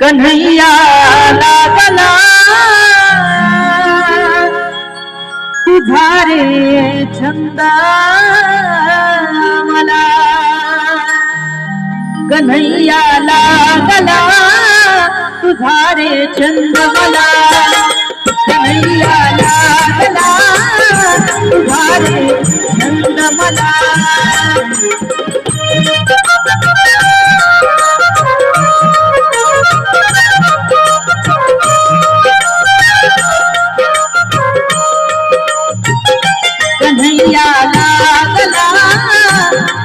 कन्हैया लागला। तुझारे छंदा मला। कन्हैया लागला। तुझारे छंद मला। कन्हैया लागला।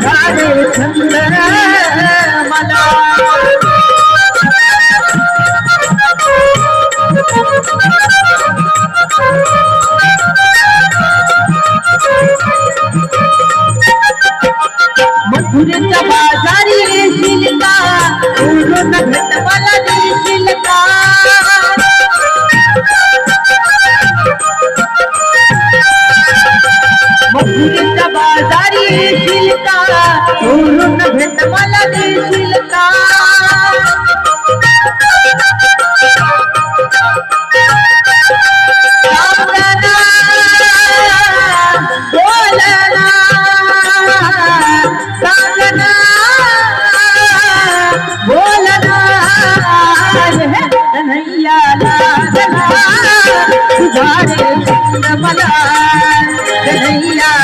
तुझारे छंद बाजारी का सोडून भेट मला देशील का? छंद मला।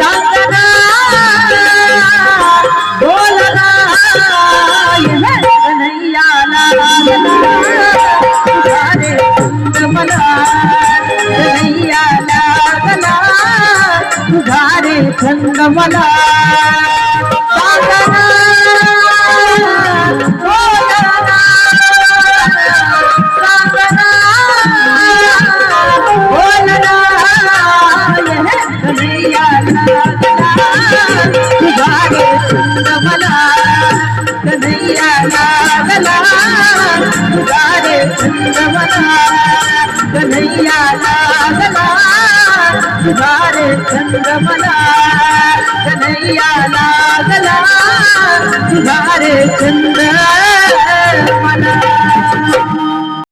सांगना, बोलना, ये कन्हैया लागला, तुझारे छंद मला, कन्हैया लागला, तुझारे छंद मला सांगना, बोलना, सांगना, बोलना, ये कन्हैया लागला, तुझारे छंद मला, कन्हैया लागला, तुझारे छंद मला, कन्हैया लागला,